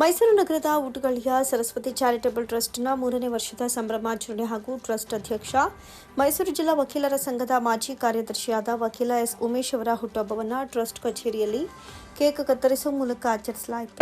ಮೈಸೂರು ನಗರದ ಊಟಗಳ್ಳಿಯ ಸರಸ್ವತಿ ಚಾರಿಟಬಲ್ ಟ್ರಸ್ಟ್ನ ಮೂರನೇ ವರ್ಷದ ಸಂಭ್ರಮಾಚರಣೆ ಹಾಗೂ ಟ್ರಸ್ಟ್ ಅಧ್ಯಕ್ಷ, ಮೈಸೂರು ಜಿಲ್ಲಾ ವಕೀಲರ ಸಂಘದ ಮಾಜಿ ಕಾರ್ಯದರ್ಶಿಯಾದ ವಕೀಲ ಎಸ್. ಉಮೇಶ್ ಅವರ ಹುಟ್ಟುಹಬ್ಬವನ್ನು ಟ್ರಸ್ಟ್ ಕಚೇರಿಯಲ್ಲಿ ಕೇಕ್ ಕತ್ತರಿಸುವ ಮೂಲಕ ಆಚರಿಸಲಾಯಿತು.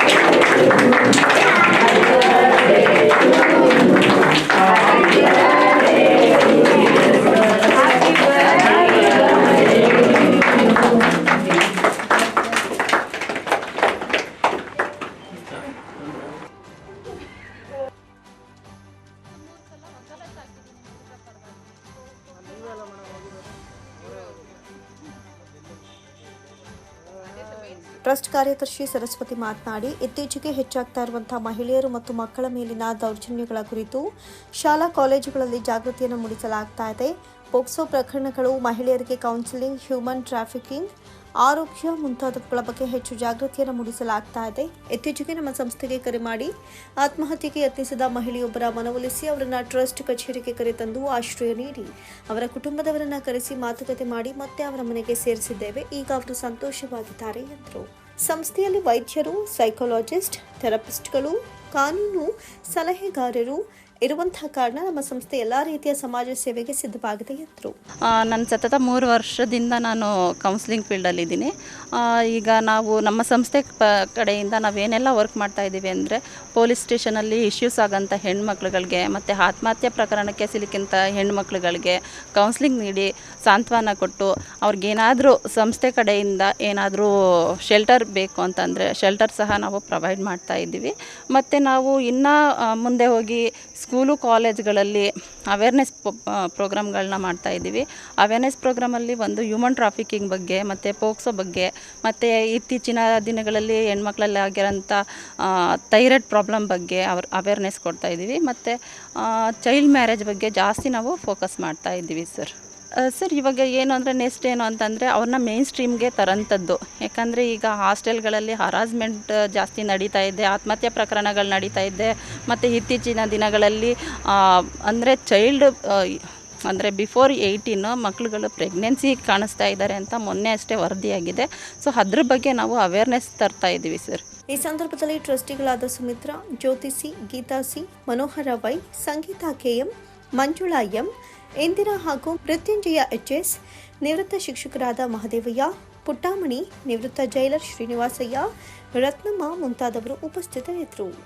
ಟ್ರಸ್ಟ್ ಕಾರ್ಯದರ್ಶಿ ಸರಸ್ವತಿ ಮಾತನಾಡಿ, ಇತ್ತೀಚೆಗೆ ಹೆಚ್ಚಾಗ್ತಾ ಇರುವಂತಹ ಮಹಿಳೆಯರು ಮತ್ತು ಮಕ್ಕಳ ಮೇಲಿನ ದೌರ್ಜನ್ಯಗಳ ಕುರಿತು ಶಾಲಾ ಕಾಲೇಜುಗಳಲ್ಲಿ ಜಾಗೃತಿಯನ್ನು ಮೂಡಿಸಲಾಗ್ತಾ ಇದೆ. ಪೋಕ್ಸೋ ಪ್ರಕರಣಗಳು ಮಹಿಳೆಯರಿಗೆ ಕೌನ್ಸಿಲಿಂಗ್ ಹ್ಯೂಮನ್ ಟ್ರಾಫಿಕಿಂಗ್ ಆರೋಗ್ಯ ಮುಂತಾದವುಗಳ ಬಗ್ಗೆ ಹೆಚ್ಚು ಜಾಗೃತಿಯನ್ನು ಮೂಡಿಸಲಾಗ್ತಾ ಇದೆ. ಇತ್ತೀಚೆಗೆ ನಮ್ಮ ಸಂಸ್ಥೆಗೆ ಕರೆ ಮಾಡಿ ಆತ್ಮಹತ್ಯೆಗೆ ಯತ್ನಿಸಿದ ಮಹಿಳೆಯೊಬ್ಬರ ಮನವೊಲಿಸಿ ಅವರನ್ನ ಟ್ರಸ್ಟ್ ಕಚೇರಿಗೆ ಕರೆತಂದು ಆಶ್ರಯ ನೀಡಿ ಅವರ ಕುಟುಂಬದವರನ್ನ ಕರೆಸಿ ಮಾತುಕತೆ ಮಾಡಿ ಮತ್ತೆ ಅವರ ಮನೆಗೆ ಸೇರಿಸಿದ್ದೇವೆ. ಈಗ ಅವರು ಸಂತೋಷವಾಗಿದ್ದಾರೆ ಎಂದರು. ಸಂಸ್ಥೆಯಲ್ಲಿ ವೈದ್ಯರು, ಸೈಕಾಲಜಿಸ್ಟ್, ಥೆರಪಿಸ್ಟ್ಗಳು, ಕಾನೂನು ಸಲಹೆಗಾರರು ಇರುವಂತಹ ಕಾರಣ ನಮ್ಮ ಸಂಸ್ಥೆ ಎಲ್ಲ ರೀತಿಯ ಸಮಾಜ ಸೇವೆಗೆ ಸಿದ್ಧವಾಗಿದೆ ಎಂದರು. ನಾನು ಸತತ ಮೂರು ವರ್ಷದಿಂದ ನಾನು ಕೌನ್ಸಿಲಿಂಗ್ ಫೀಲ್ಡಲ್ಲಿದ್ದೀನಿ ಈಗ ನಾವು ನಮ್ಮ ಸಂಸ್ಥೆ ಕಡೆಯಿಂದ ನಾವೇನೆಲ್ಲ ವರ್ಕ್ ಮಾಡ್ತಾ ಇದ್ದೀವಿ ಅಂದರೆ ಪೊಲೀಸ್ ಸ್ಟೇಷನಲ್ಲಿ ಇಶ್ಯೂಸ್ ಆಗೋಂಥ ಹೆಣ್ಮಕ್ಳುಗಳಿಗೆ ಮತ್ತು ಆತ್ಮಹತ್ಯೆ ಪ್ರಕರಣಕ್ಕೆ ಸಿಲುಕಿಂತ ಹೆಣ್ಮಕ್ಳುಗಳಿಗೆ ಕೌನ್ಸಿಲಿಂಗ್ ನೀಡಿ ಸಾಂತ್ವನ ಕೊಟ್ಟು ಅವ್ರಿಗೇನಾದರೂ ಸಂಸ್ಥೆ ಕಡೆಯಿಂದ ಏನಾದರೂ ಶೆಲ್ಟರ್ ಬೇಕು ಅಂತಂದರೆ ಶೆಲ್ಟರ್ ಸಹ ನಾವು ಪ್ರೊವೈಡ್ ಮಾಡ್ತಾ ಇದ್ದೀವಿ. ಮತ್ತು ನಾವು ಇನ್ನೂ ಮುಂದೆ ಹೋಗಿ ಸ್ಕೂಲು ಕಾಲೇಜ್ಗಳಲ್ಲಿ ಅವೇರ್ನೆಸ್ ಪ್ರೋಗ್ರಾಮ್ಗಳನ್ನ ಮಾಡ್ತಾ ಇದ್ದೀವಿ. ಅವೇರ್ನೆಸ್ ಪ್ರೋಗ್ರಾಮಲ್ಲಿ ಒಂದು ಹ್ಯೂಮನ್ ಟ್ರಾಫಿಕಿಂಗ್ ಬಗ್ಗೆ, ಮತ್ತು ಪೋಕ್ಸೋ ಬಗ್ಗೆ, ಮತ್ತು ಇತ್ತೀಚಿನ ದಿನಗಳಲ್ಲಿ ಹೆಣ್ಮಕ್ಳಲ್ಲಿ ಆಗಿರೋಂಥ ಥೈರಾಯ್ಡ್ ಪ್ರಾಬ್ಲಮ್ ಬಗ್ಗೆ ಅವ್ರ ಅವೇರ್ನೆಸ್ ಕೊಡ್ತಾ ಇದ್ದೀವಿ. ಮತ್ತು ಚೈಲ್ಡ್ ಮ್ಯಾರೇಜ್ ಬಗ್ಗೆ ಜಾಸ್ತಿ ನಾವು ಫೋಕಸ್ ಮಾಡ್ತಾಯಿದ್ದೀವಿ ಸರ್ ಸರ್, ಇವಾಗ ಏನು ಅಂದರೆ ನೆಕ್ಸ್ಟ್ ಏನು ಅಂತಂದರೆ ಅವ್ರನ್ನ ಮೇನ್ ಸ್ಟ್ರೀಮ್ಗೆ ತರೋಂಥದ್ದು ಯಾಕಂದರೆ ಈಗ ಹಾಸ್ಟೆಲ್ಗಳಲ್ಲಿ ಹರಾಸ್ಮೆಂಟ್ ಜಾಸ್ತಿ ನಡೀತಾ ಇದೆ, ಆತ್ಮಹತ್ಯೆ ಪ್ರಕರಣಗಳು ನಡೀತಾ ಇದೆ, ಮತ್ತು ಇತ್ತೀಚಿನ ದಿನಗಳಲ್ಲಿ ಅಂದರೆ ಚೈಲ್ಡ್ ಅಂದರೆ ಬಿಫೋರ್ ಏಯ್ಟೀನು ಮಕ್ಕಳುಗಳು ಪ್ರೆಗ್ನೆನ್ಸಿ ಕಾಣಿಸ್ತಾ ಇದ್ದಾರೆ ಅಂತ ಮೊನ್ನೆ ಅಷ್ಟೇ ವರದಿಯಾಗಿದೆ. ಸೊ ಅದ್ರ ಬಗ್ಗೆ ನಾವು ಅವೇರ್ನೆಸ್ ತರ್ತಾ ಇದ್ದೀವಿ ಸರ್. ಈ ಸಂದರ್ಭದಲ್ಲಿ ಟ್ರಸ್ಟಿಗಳಾದ Sumitra Jyothi C Geetha C, Manohara Y, Sangeetha K M, Manjula M Indira ಹಾಗೂ ಮೃತ್ಯುಂಜಯ ಎಚ್ಎಸ್ ನಿವೃತ್ತ ಶಿಕ್ಷಕರಾದ ಮಹದೇವಯ್ಯ ಪುಟ್ಟಾಮಣಿ ನಿವೃತ್ತ ಜೈಲರ್ ಶ್ರೀನಿವಾಸಯ್ಯ ರತ್ನಮ್ಮ ಮುಂತಾದವರು ಉಪಸ್ಥಿತರಿದ್ದರು.